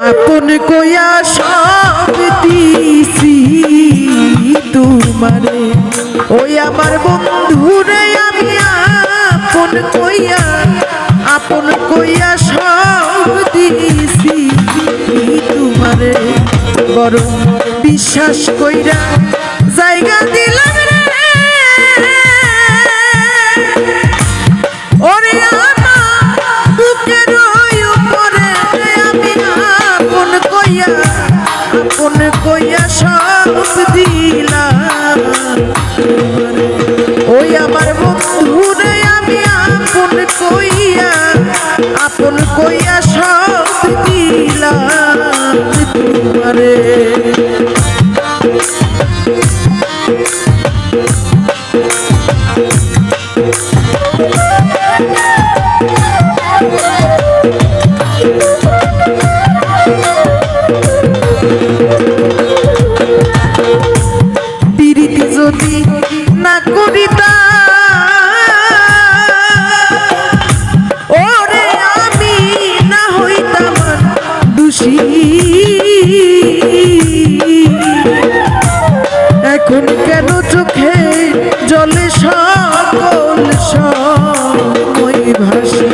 আপন কইয়া সব দিছি তোমারে। ওই আমার বন্ধুরে আমি আপন কইয়া আপন কইয়া সব দিছি তোমারে। বড় বিশ্বাস কইরা জায়গা কইয়া আপন কইয়া সব দিলাম তোমারে দোষী এখন কেন চোখে জলে সকল সময় ভাসি?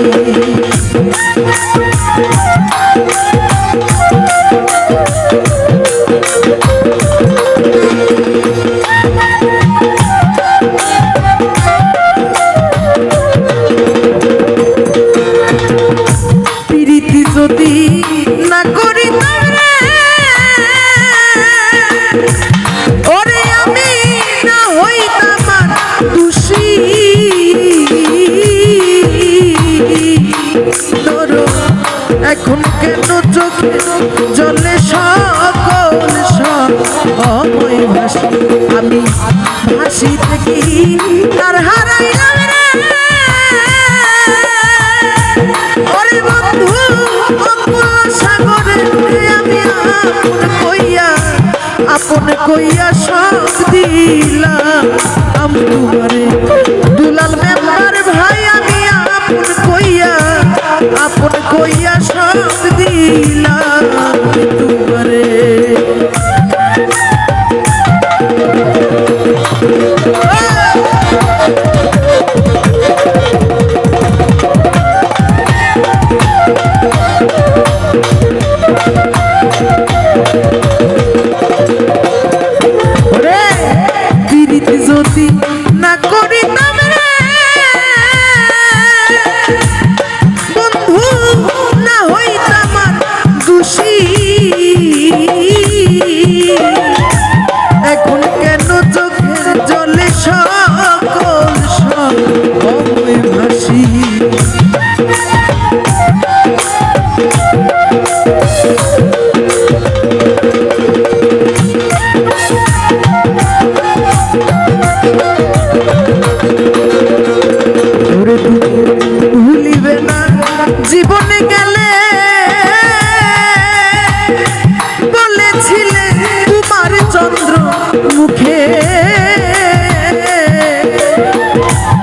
যদি জলে সকল সময় ভাসি। আমি ভাসি থেকে তার হারাইলাম রে। বন্ধু সাগরে আমি আপন কইয়া সব দিলাম। আমি পৃথিবী যদি না করে